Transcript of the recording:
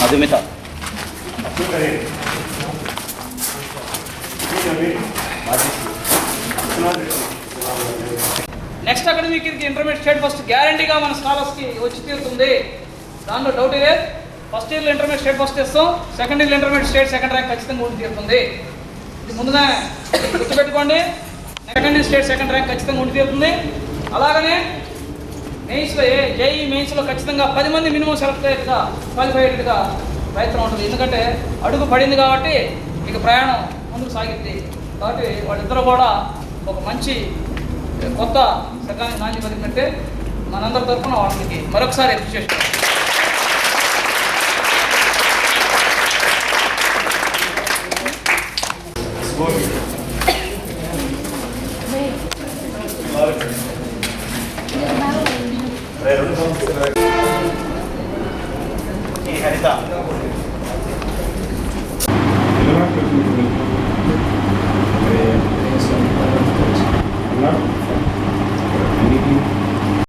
Madhumita next academic ఇయర్కి intermediate state first గ్యారంటీగా మన స్కాలర్స్కి వచ్చి తీరుతుంది. దాంట్లో డౌట్ ఇదే. ఫస్ట్ ఇయర్లో ఇంటర్మీడియట్ స్టేట్ ఫస్ట్ ఇస్తాం సెకండ్ ఇయర్లో ఇంటర్మీడియట్ స్టేట్ సెకండ్ ర్యాంక్ ఖచ్చితంగా ఉండి తీరుతుంది. ఇది ముందుగా గుర్తుపెట్టుకోండి. Second year state second rank ఖచ్చితంగా ఉండి తీరుతుంది. అలాగనే మెయిన్స్లో ఏ జేఈ మెయిన్స్లో ఖచ్చితంగా పది మంది మినిమం సెలెక్ట్ అయ్యేట్టుగా క్వాలిఫై అయ్యేట్టుగా ప్రయత్నం ఉంటుంది. ఎందుకంటే అడుగు పడింది కాబట్టి ఇక ప్రయాణం ముందుకు సాగింది. కాబట్టి వాళ్ళిద్దరూ కూడా ఒక మంచి కొత్త శకానికి నాంది పలికినట్టే మనందరి తరఫున వాళ్ళకి మరొకసారి అప్రిషియేషన్ ఈ Gracias.